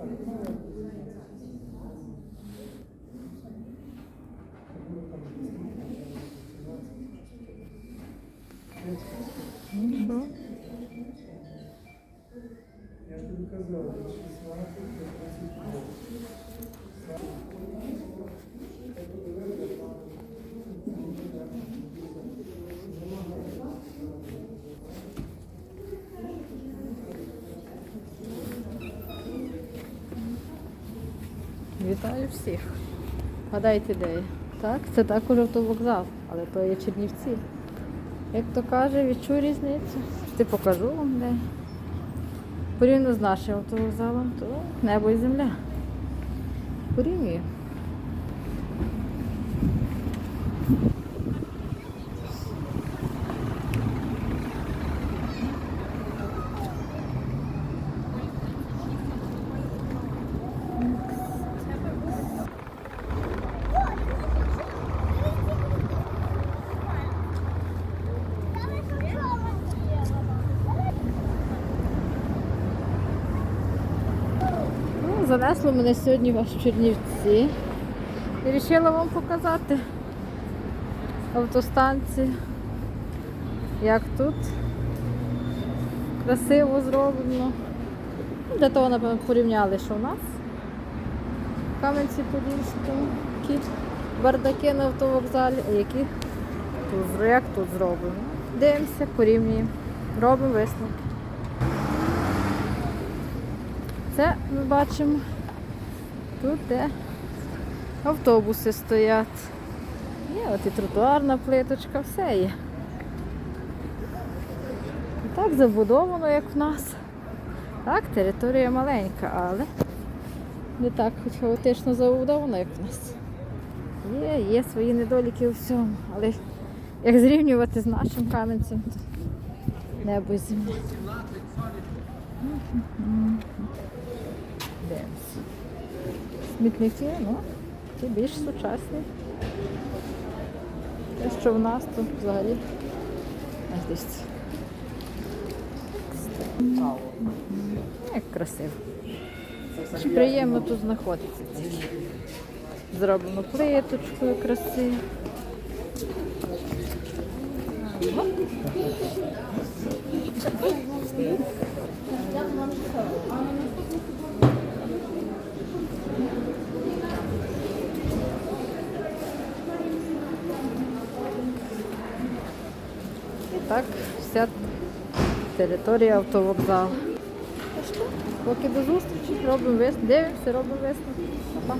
Christ. Вітаю всіх. Гадайте, де? Так, це також автовокзал, але то є Чернівці. Як то каже, відчую різницю. Ти покажу вам де. Порівняно з нашим автовокзалом, то небо і земля. Порівнюю. Занесло мене сьогодні аж в Чернівці. І вирішила вам показати автостанцію. Як тут красиво зроблено. Ну, Для того, напевно, порівняли, що в нас. В Кам'янці-Подільському. Які бардаки на автовокзалі, а які тут, як тут зроблено. Дивимося, порівнюємо, робимо висновки. Це ми бачимо тут, де автобуси стоять. Є от і тротуарна плиточка, все є. І так забудовано, як в нас. Так, територія маленька, але не так хоч хаотично забудовано, як в нас. Є, є свої недоліки у всьому, але як зрівнювати з нашим каменцем, то небо і земля. Дивимося. Смітники, ну, ті більш сучасні. Те, що в нас тут взагалі. Аж десь. Як красиво. Чи приємно тут знаходитися тільки. Зроблено плиточкою красиво. І так, вся територія автовокзалу. Поки до зустрічі, робимо висновки. Дивимося, робимо. Па-па.